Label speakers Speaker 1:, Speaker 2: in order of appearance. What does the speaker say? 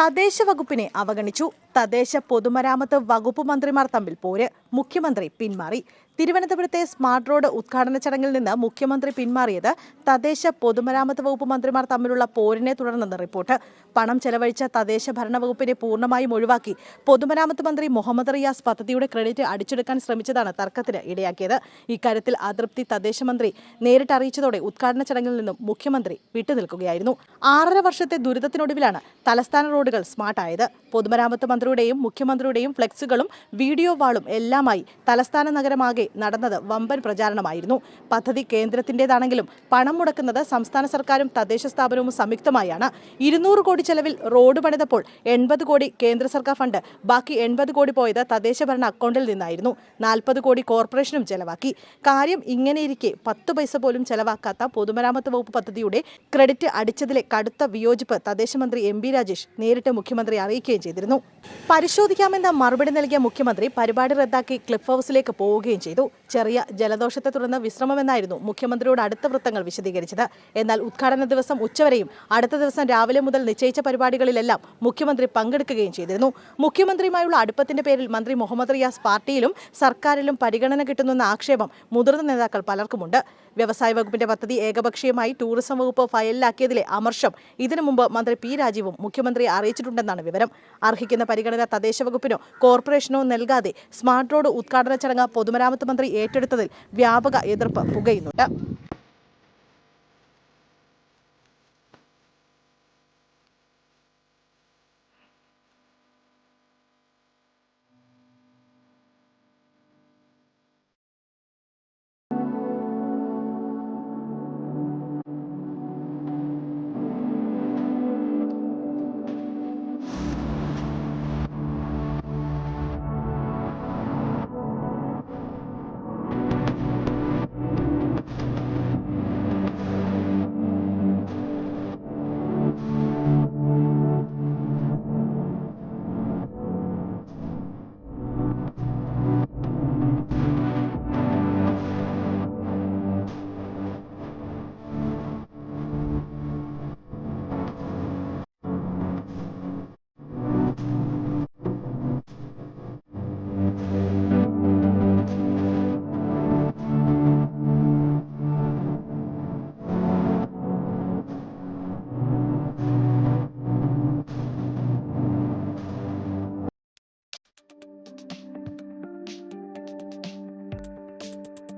Speaker 1: തദ്ദേശ വകുപ്പിനെ അവഗണിച്ചു തദ്ദേശ പൊതുമരാമത്ത് വകുപ്പ് മന്ത്രിമാർ തമ്മിൽ പോര്. മുഖ്യമന്ത്രി പിന്മാറി. തിരുവനന്തപുരത്തെ സ്മാർട്ട് റോഡ് ഉദ്ഘാടന ചടങ്ങിൽ നിന്ന് മുഖ്യമന്ത്രി പിന്മാറിയത് തദ്ദേശ പൊതുമരാമത്ത് വകുപ്പ് മന്ത്രിമാർ തമ്മിലുള്ള പോരിനെ തുടർന്നെന്ന് റിപ്പോർട്ട്. പണം ചെലവഴിച്ച തദ്ദേശ ഭരണ വകുപ്പിനെ പൂർണമായും ഒഴിവാക്കി പൊതുമരാമത്ത് മന്ത്രി മുഹമ്മദ് റിയാസ് പദ്ധതിയുടെ ക്രെഡിറ്റ് അടിച്ചെടുക്കാൻ ശ്രമിച്ചതാണ് തർക്കത്തിന് ഇടയാക്കിയത്. ഇക്കാര്യത്തിൽ അതൃപ്തി തദ്ദേശ മന്ത്രി നേരിട്ട് അറിയിച്ചതോടെ ഉദ്ഘാടന ചടങ്ങിൽ നിന്നും മുഖ്യമന്ത്രി വിട്ടുനിൽക്കുകയായിരുന്നു. ആറര വർഷത്തെ ദുരിതത്തിനൊടുവിലാണ് തലസ്ഥാന റോഡുകൾ സ്മാർട്ടായത്. പൊതുമരാമത്ത് മന്ത്രിയുടെയും മുഖ്യമന്ത്രിയുടെയും ഫ്ലെക്സുകളും വീഡിയോ വാളും എല്ലാമായി തലസ്ഥാന നഗരമാകെ നടന്നത് വമ്പൻ പ്രചാരണമായിരുന്നു. പദ്ധതി കേന്ദ്രത്തിന്റേതാണെങ്കിലും പണം മുടക്കുന്നത് സംസ്ഥാന സർക്കാരും തദ്ദേശ സ്ഥാപനവും സംയുക്തമായാണ്. ഇരുന്നൂറ് കോടി ചെലവിൽ റോഡ് പണിതപ്പോൾ എൺപത് കോടി കേന്ദ്ര സർക്കാർ ഫണ്ട് ബാക്കി എൺപത് കോടി പോയത് തദ്ദേശ ഭരണ അക്കൗണ്ടിൽ നിന്നായിരുന്നു. നാൽപ്പത് കോടി കോർപ്പറേഷനും ചെലവാക്കി. കാര്യം ഇങ്ങനെയിരിക്കെ പത്ത് പൈസ പോലും ചെലവാക്കാത്ത പൊതുമരാമത്ത് വകുപ്പ് പദ്ധതിയുടെ ക്രെഡിറ്റ് അടിച്ചതിലെ കടുത്ത വിയോജിപ്പ് തദ്ദേശ മന്ത്രി എം ബി രാജേഷ് നേരിട്ട് മുഖ്യമന്ത്രി അറിയിക്കുകയും ചെയ്തിരുന്നു. പരിശോധിക്കാമെന്ന മറുപടി നൽകിയ മുഖ്യമന്ത്രി പരിപാടി റദ്ദാക്കി ക്ലിഫ് ഹൗസിലേക്ക് പോവുകയും ചെയ്തു. ചെറിയ ജലദോഷത്തെ തുടർന്ന് വിശ്രമമെന്നായിരുന്നു മുഖ്യമന്ത്രിയോട് അടുത്ത വൃത്തങ്ങൾ വിശദീകരിച്ചത്. എന്നാൽ ഉദ്ഘാടന ദിവസം ഉച്ചവരെയും അടുത്ത ദിവസം രാവിലെ മുതൽ നിശ്ചയിച്ച പരിപാടികളിലെല്ലാം മുഖ്യമന്ത്രി പങ്കെടുക്കുകയും ചെയ്തിരുന്നു. മുഖ്യമന്ത്രിയുമായുള്ള അടുപ്പത്തിന്റെ പേരിൽ മന്ത്രി മുഹമ്മദ് റിയാസ് പാർട്ടിയിലും സർക്കാരിലും പരിഗണന കിട്ടുന്നുവെന്ന ആക്ഷേപം മുതിർന്ന നേതാക്കൾ പലർക്കുമുണ്ട്. വ്യവസായ വകുപ്പിന്റെ പദ്ധതി ഏകപക്ഷീയമായി ടൂറിസം വകുപ്പ് ഫയലിലാക്കിയതിലെ അമർഷം ഇതിനു മുമ്പ് മന്ത്രി പി രാജീവും മുഖ്യമന്ത്രിയെ അറിയിച്ചിട്ടുണ്ടെന്നാണ് വിവരം. അർഹിക്കുന്ന പരിഗണന തദ്ദേശ വകുപ്പിനോ കോർപ്പറേഷനോ നൽകാതെ സ്മാർട്ട് റോഡ് ഉദ്ഘാടന ചടങ്ങ് പൊതുമരാമത്ത് മന്ത്രി ഏറ്റെടുത്തതിൽ വ്യാപക എതിർപ്പ് പുകയുന്നുണ്ട്.